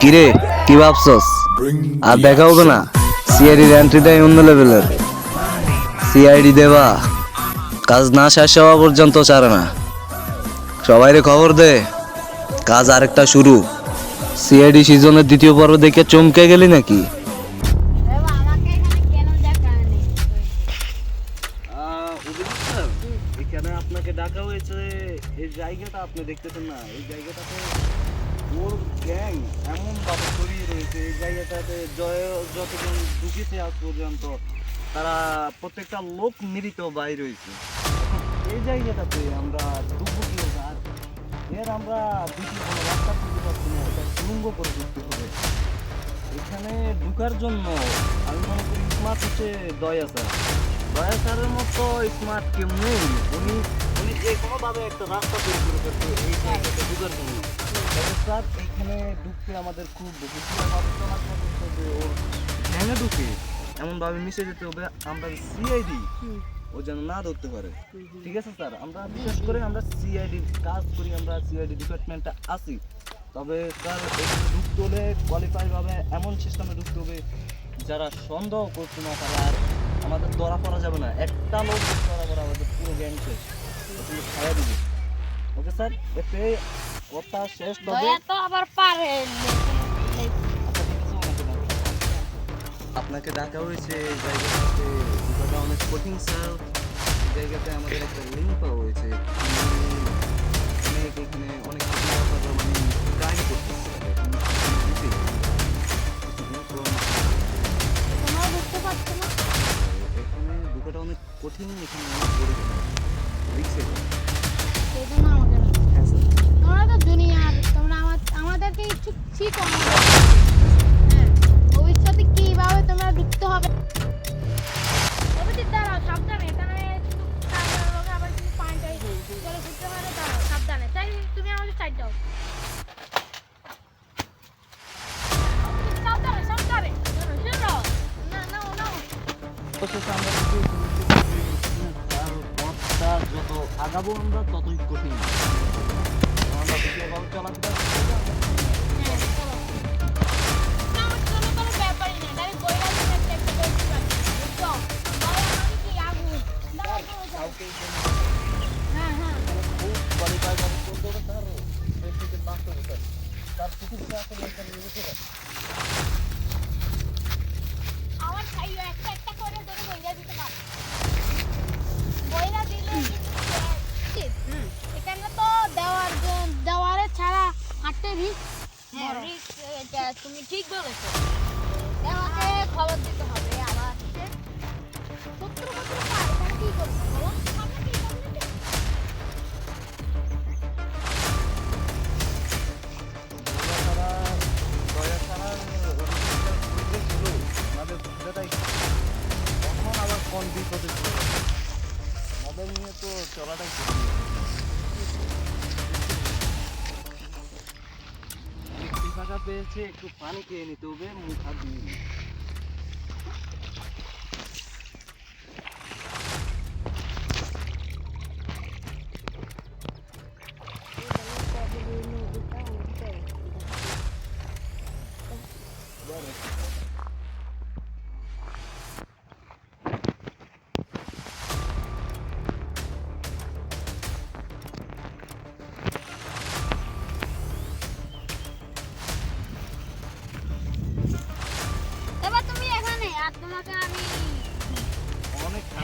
কিরে, কি ভাবছস? আর দেখা হবে না। সিআইডির এন্ট্রিটাই অন্য লেভেলের সিআইডি দেবা। কাজ না শেষ হওয়া পর্যন্ত ছাড়ে না। সবাইরে খবর দে। কাজ আরেকটা শুরু। সিআইডি সিজনের দ্বিতীয় পর্ব দেখে চমকে গেলি নাকি? আপনাকে ডাকা হয়েছে। এই জায়গাটা আপনি দেখতেছেন না। এই ওর গ্যাং এমন ভাবে ছড়িয়ে রয়েছে, এই জায়গাটাতে জয়, যতজন ঢুকেছে আজ পর্যন্ত তারা প্রত্যেকটা লোক মৃত বাইর হয়েছে। এই জায়গাটাতে আমরা হবে? আর এর আমরা কোনো রাস্তা খুঁজে পাচ্ছি না, এটা সুরঙ্গ করে ঢুকতে হবে। এখানে ঢুকার জন্য আমি মনে করি স্মার্ট হচ্ছে দয়া স্যার দয়া স্যারের মতো স্মার্ট কেউ নেই। উনি উনি যে কোনোভাবে একটা রাস্তা তৈরি করে ফেলছে এই জায়গাতে ঢুকার জন্য। স্যার এখানে ঢুকতে আমাদের খুব ভেঙে ঢুকে এমনভাবে মিশে যেতে হবে আমরা সিআইডি ও যেন না ধরতে পারে। ঠিক আছে স্যার আমরা বিশেষ করে আমরা সিআইডি কাজ করি আমরা সিআইডি ডিপার্টমেন্টে আছি। তবে স্যার এখানে ঢুকতে হলে কোয়ালিফাই ভাবে এমন সিস্টেমে ঢুকতে হবে যারা সন্দেহ করছে না তারা আর আমাদের ধরা পড়া যাবে না। একটা লোক ধরা পড়া আমাদের পুরো জ্ঞান শেষ। খাওয়া দিবে ওকে স্যার এতে কথা শেষ তবে তো আবার পারে। আপনাকে ডাকা হয়েছে এই জায়গাটাতে। জায়গাটা অনেক কঠিন স্যার। জায়গাতে আমাদের একটা লিঙ্ক পাওয়া হয়েছে। অনেক এখানে অনেক মানে করতেছে এখন ঢোকাটা অনেক কঠিন এখানে অনেক বড়। রিক্সে সেই জন্য আমাকে না। হ্যাঁ স্যার। তোমরা তো দুনিয়ার, তোমরা আমাদেরকে কিছু শিখো। হ্যাঁ ভবিষ্যতে কীভাবে তোমরা ঢুকতে হবে? দাঁড়াও, সাবধানে। আবার কিছু পানিটাই চলে ঘুরতে পারে সাবধানে। তাই তুমি আমাকে সাইড দাও সাবধানে সাবধানে। না না না। যত আগাবো আমরা ততই কঠিন। আমরা দ্বিতীয়ভাবে চলাফেরা করতে হবে। হ্যাঁ চলো না আমার কোনো কোনো ব্যাপারই না ডাইরেক্ট বইরা দিতে একটা একটা করে দিবা বুঝছ বলে আমি কি আগুন দাও দাও দাও কাউকে যেন হ্যাঁ হ্যাঁ খুব qualify ভাবে চলতে হবে তার দেশ থেকে বাঁচতে হবে তার। তার চিকিৎসা আসলে এখানে নিতে হবে। আমার খাইও একটা একটা করে ধরে বইরা দিতে পারো বইরা দিলে কিন্তু ঠিক হুম এখানে তো দেওয়ার জ- দেওয়ারে ছাড়া রিস্ক এটা তুমি ঠিক বলেছ দেওয়াকে খবর দিতে হবে আবার সত্তর তখন আবার কোন বিপদে আমাদের নিয়ে তো চলাটাই পেয়েছে একটু পানি খেয়ে নিতে হবে মুখ হাত ধুয়ে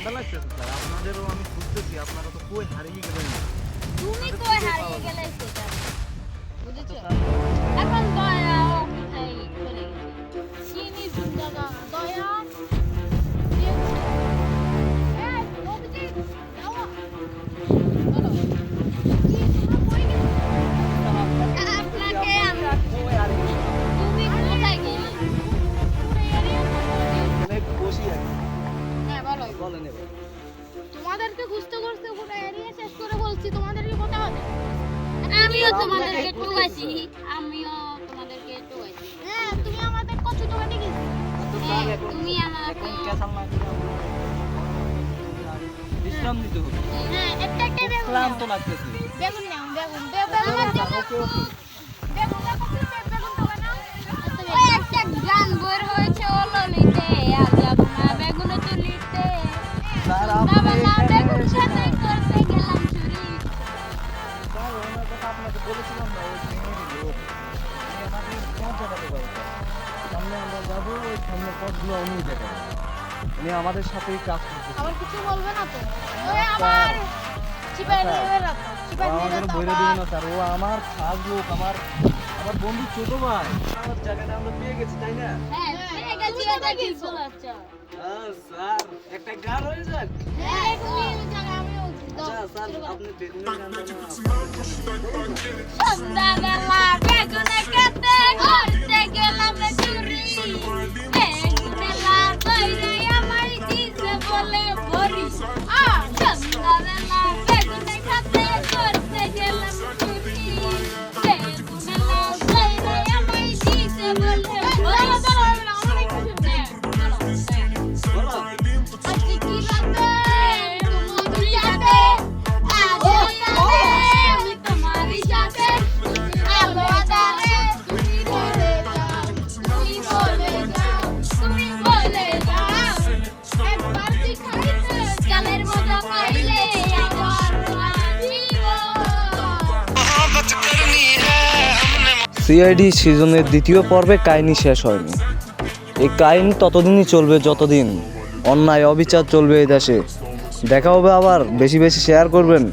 ঠান্ডা লাগতেছে স্যার আপনাদেরও আমি খুঁজতেছি আপনারা তো কই হারিয়ে গেলেন? তুমি বলো। এবার তোমাদেরকে খুঁজতে খুঁজতে পুরো এরিয়া শেষ করে বলছি তোমাদেরকে কোথাও হবে আমিও তোমাদেরকে ঠকাইছি আমিও তোমাদেরকে ঠকাইছি হ্যাঁ তুমি আমাদের কত টাকা হ্যাঁ তুমি আমাকে বিশ্রাম নিতে হবে হ্যাঁ একটা একটা বেগুন ক্লান্ত লাগতেছে বেগুন নাও বেগুন বেগুন সামনে আমরা যাব ওই সামনে পথগুলো উনি দেখাবো উনি আমাদের সাথেই কাজ করছে আবার। কিছু ও আমার খাস লোক আমার আমার বন্ধু ছোট ভাই আমার জায়গাটা আমরা পেয়ে গেছি তাই না? আচ্ছা স্যার আপনি বেগুনের গানটা না সন্ধ্যাবেলা সিআইডি সিজনের দ্বিতীয় পর্বে কাহিনি শেষ হয়নি। এই কাহিনি ততদিনই চলবে যতদিন অন্যায় অবিচার চলবে এই দেশে। দেখা হবে আবার। বেশি বেশি শেয়ার করবেন।